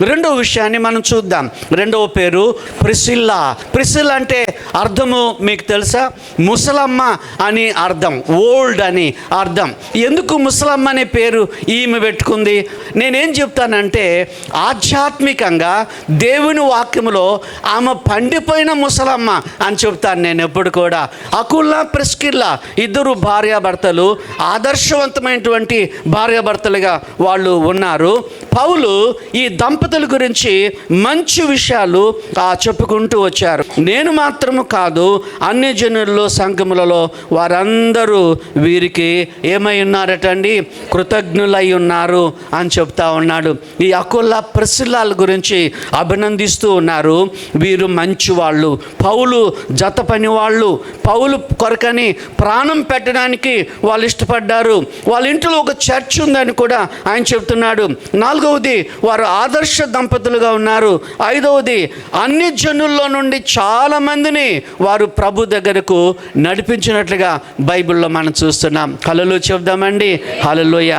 రెండవ విషయాన్ని మనం చూద్దాం. రెండవ పేరు ప్రిసిల్లా. ప్రిసిల్ అంటే అర్థము మీకు తెలుసా? ముసలమ్మ అని అర్థం. ఓల్డ్ అని అర్థం. ఎందుకు ముసలమ్మ అనే పేరు ఈమె పెట్టుకుంది? నేనేం చెప్తానంటే ఆధ్యాత్మికంగా దేవుని వాక్యములో ఆమె పండిపోయిన ముసలమ్మ అని చెప్తాను నేను ఎప్పుడు కూడా. అకుల్లా ప్రిస్కిల్లా ఇద్దరు భార్యాభర్తలు ఆదర్శవంతమైనటువంటి భార్యాభర్తలుగా వాళ్ళు ఉన్నారు. పౌలు ఈ దంపతుల గురించి మంచి విషయాలు ఆ, చెప్పుకుంటూ వచ్చారు. నేను మాత్రము కాదు అన్ని జనుల్లో సంఘములలో వారందరూ వీరికి ఏమై ఉన్నారటండి? కృతజ్ఞులై ఉన్నారు అని చెప్తా ఉన్నాడు. ఈ అకుల ప్రసిల్లాల గురించి అభినందిస్తూ ఉన్నారు. వీరు మంచి వాళ్ళు పౌలు జత పని వాళ్ళు పౌలు కొరకని ప్రాణం పెట్టడానికి వాళ్ళు ఇష్టపడ్డారు. వాళ్ళ ఇంట్లో ఒక చర్చ్ ఉందని కూడా ఆయన చెప్తున్నాడు. నాలుగవది వారు ఆదర్శ దంపతులుగా ఉన్నారు. ఐదవది అన్ని జనుల్లో నుండి చాలా మందిని వారు ప్రభు దగ్గరకు నడిపించినట్లుగా బైబిల్లో మనం చూస్తున్నాం. కళలు చెబుదామండి. హలలోయ